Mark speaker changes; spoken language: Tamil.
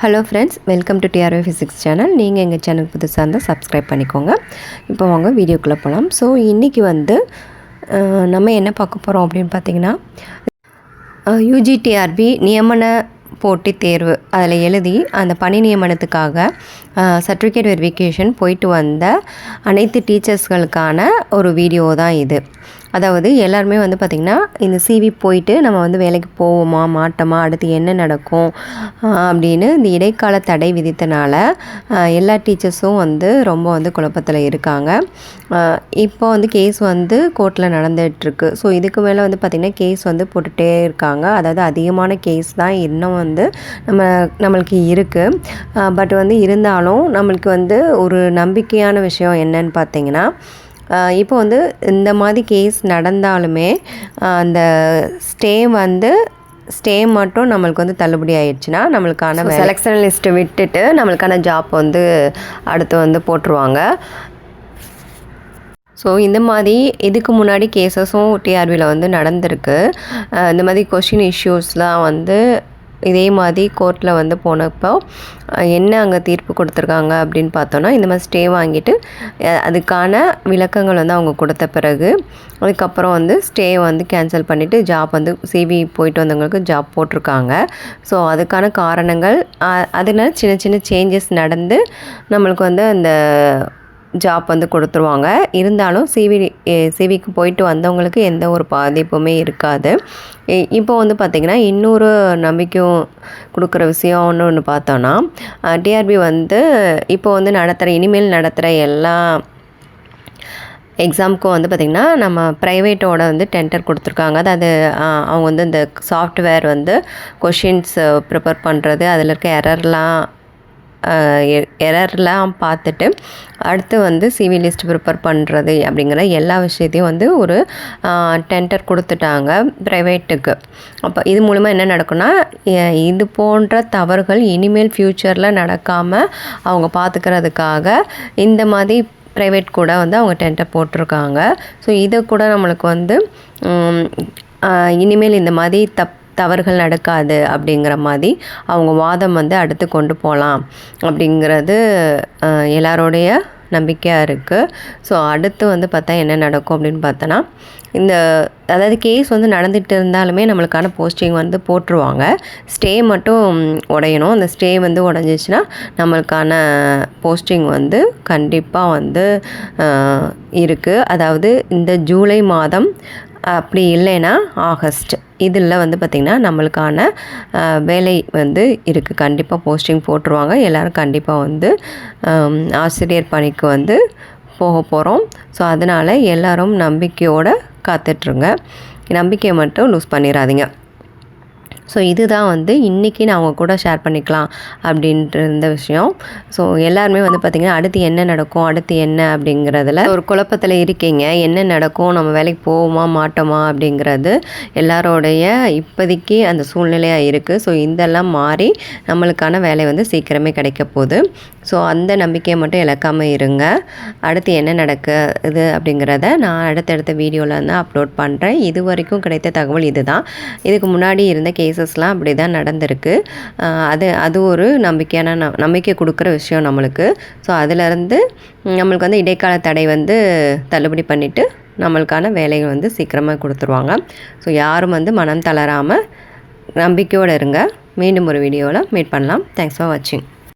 Speaker 1: Hello friends welcome to TRO physics channel நீங்கள் எங்கள் சேனல் புதுசாக இருந்தால் சப்ஸ்கிரைப் பண்ணிக்கோங்க. இப்போ வாங்க வீடியோக்குள்ளே போகலாம் ஸோ இன்றைக்கி வந்து நம்ம என்ன பார்க்க போகிறோம் அப்படின்னு பார்த்தீங்கன்னா யூஜிடிஆர்பி நியமன போட்டித் தேர்வு. அதில் எழுதி அந்த பணி நியமனத்துக்காக சர்டிஃபிகேட் வெரிஃபிகேஷன் போயிட்டு வந்த அனைத்து டீச்சர்ஸ்களுக்கான ஒரு வீடியோ தான் இது. அதாவது எல்லாருமே வந்து பார்த்திங்கன்னா இந்த சிவி போயிட்டு நம்ம வந்து வேலைக்கு போவோமா மாட்டோமா அடுத்து என்ன நடக்கும் அப்படின்னு இந்த இடைக்கால தடை விதித்தனால எல்லா டீச்சர்ஸும் வந்து ரொம்ப வந்து குழப்பத்தில் இருக்காங்க. இப்போ வந்து கேஸ் வந்து கோர்ட்டில் நடந்துகிட்ருக்கு ஸோ இதுக்கு மேலே வந்து பார்த்திங்கன்னா கேஸ் வந்து போட்டுகிட்டே இருக்காங்க. அதாவது அதிகமான கேஸ் தான் இன்னும் வந்து நம்ம நம்மளுக்கு இருக்குது பட் வந்து இருந்தாலும் நம்மளுக்கு வந்து ஒரு நம்பிக்கையான விஷயம் என்னன்னு பார்த்தீங்கன்னா இப்போ வந்து இந்த மாதிரி கேஸ் நடந்தாலுமே அந்த ஸ்டே வந்து ஸ்டே மட்டும் நம்மளுக்கு வந்து தள்ளுபடி ஆயிடுச்சுன்னா நம்மளுக்கான செலெக்ஷன் லிஸ்ட்டை விட்டுட்டு நம்மளுக்கான ஜாப் வந்து அடுத்து வந்து போட்டுருவாங்க. ஸோ இந்த மாதிரி இதுக்கு முன்னாடி கேசஸும் டிஆர்பியில் வந்து நடந்திருக்கு. இந்த மாதிரி கொஷின் இஷ்யூஸ்லாம் வந்து இதே மாதிரி கோர்ட்டில் வந்து போனப்போ என்ன அங்கே தீர்ப்பு கொடுத்துருக்காங்க அப்படின்னு பார்த்தோன்னா இந்த மாதிரி ஸ்டே வாங்கிட்டு அதுக்கான விளக்கங்கள் வந்து அவங்க கொடுத்த பிறகு அதுக்கப்புறம் வந்து ஸ்டே வந்து கேன்சல் பண்ணிவிட்டு ஜாப் வந்து சிவி போயிட்டு வந்தவங்களுக்கு ஜாப் போட்டிருக்காங்க. ஸோ அதுக்கான காரணங்கள் அதில் சின்ன சின்ன சேஞ்சஸ் நடந்து நம்மளுக்கு வந்து அந்த ஜாப் வந்து கொடுத்துருவாங்க. இருந்தாலும் சிவி சிவிக்கு போயிட்டு வந்தவங்களுக்கு எந்த ஒரு பாதிப்புமே இருக்காது. இ- இப்போ வந்து பார்த்திங்கன்னா இன்னொரு நம்பிக்கையும் கொடுக்குற விஷயம் ஒன்று ஒன்று பார்த்தோன்னா டிஆர்பி வந்து இப்போ வந்து நடத்துகிற இனிமேல் நடத்துகிற எல்லா எக்ஸாமுக்கும் வந்து பார்த்திங்கன்னா நம்ம ப்ரைவேட்டோட வந்து டெண்டர் கொடுத்துருக்காங்க. அதாவது அவங்க வந்து இந்த சாஃப்ட்வேர் வந்து கொஷின்ஸ் ப்ரிப்பேர் பண்ணுறது அதில் இருக்க எரர்லாம் எரர்லாம் பார்த்துட்டு அடுத்து வந்து சிவி லிஸ்ட் ப்ரிப்பேர் பண்ணுறது அப்படிங்கிற எல்லா விஷயத்தையும் வந்து ஒரு டெண்டர் கொடுத்துட்டாங்க ப்ரைவேட்டுக்கு அப்போ இது மூலிமா என்ன நடக்கும்னா இது போன்ற தவறுகள் இனிமேல் ஃப்யூச்சரில் நடக்காமல் அவங்க பார்த்துக்கிறதுக்காக இந்த மாதிரி ப்ரைவேட் கூட வந்து அவங்க டென்ட்டை போட்டிருக்காங்க. ஸோ இதை கூட நம்மளுக்கு வந்து இனிமேல் இந்த மாதிரி தப் தவறுகள் நடக்காது அப்படிங்கிற மாதிரி அவங்க வாதம் வந்து அடுத்து கொண்டு போகலாம் அப்படிங்கிறது எல்லாரோடைய நம்பிக்கையாக இருக்குது ஸோ அடுத்து வந்து பார்த்தா என்ன நடக்கும் அப்படின்னு பார்த்தோன்னா இந்த அதாவது கேஸ் வந்து நடந்துகிட்டு இருந்தாலுமே நம்மளுக்கான போஸ்டிங் வந்து போட்டுருவாங்க. ஸ்டே மட்டும் உடையணும். அந்த ஸ்டே வந்து உடஞ்சிச்சின்னா நம்மளுக்கான போஸ்டிங் வந்து கண்டிப்பாக வந்து இருக்குது அதாவது இந்த ஜூலை மாதம் அப்படி இல்லைன்னா ஆகஸ்ட். இதில் வந்து பார்த்திங்கன்னா நம்மளுக்கான வேலை வந்து இருக்குது கண்டிப்பாக போஸ்டிங் போட்டுருவாங்க. எல்லோரும் கண்டிப்பாக வந்து ஆசிரியர் பணிக்கு வந்து போக போகிறோம் ஸோ அதனால் எல்லோரும் நம்பிக்கையோடு காத்துட்ருங்க. நம்பிக்கையை மட்டும் லூஸ் பண்ணிடாதீங்க ஸோ இதுதான் வந்து இன்றைக்கி நான் அவங்க கூட ஷேர் பண்ணிக்கலாம் அப்படின்ற விஷயம். ஸோ எல்லாருமே வந்து பார்த்திங்கன்னா அடுத்து என்ன நடக்கும் அடுத்து என்ன அப்படிங்கிறதுல ஒரு குழப்பத்தில் இருக்கீங்க. என்ன நடக்கும் நம்ம வேலைக்கு போவோமா மாட்டோமா அப்படிங்கிறது எல்லாரோடைய இப்போதைக்கு அந்த சூழ்நிலையாக இருக்குது ஸோ இதெல்லாம் மாறி நம்மளுக்கான வேலை வந்து சீக்கிரமே கிடைக்க போகுது. ஸோ அந்த நம்பிக்கையை மட்டும் இழக்காமல் இருங்க. அடுத்து என்ன நடக்குது அப்படிங்கிறத நான் அடுத்தடுத்த வீடியோவில் வந்து அப்லோட் பண்ணுறேன் இது வரைக்கும் கிடைத்த தகவல் இதுதான். இதுக்கு முன்னாடி இருந்த கேஸ் கேசஸ்லாம் அப்படி தான் நடந்திருக்கு அது அது ஒரு நம்பிக்கையான ந- நம்பிக்கை கொடுக்குற விஷயம் நம்மளுக்கு. ஸோ அதிலேருந்து நம்மளுக்கு வந்து இடைக்கால தடை வந்து தள்ளுபடி பண்ணிவிட்டு நம்மளுக்கான வேலைகள் வந்து சீக்கிரமாக கொடுத்துருவாங்க. ஸோ யாரும் வந்து மனம் தளராமல் நம்பிக்கையோடு இருங்க. மீண்டும் ஒரு வீடியோவில் மீட் பண்ணலாம். தேங்க்ஸ் ஃபார் வாட்சிங்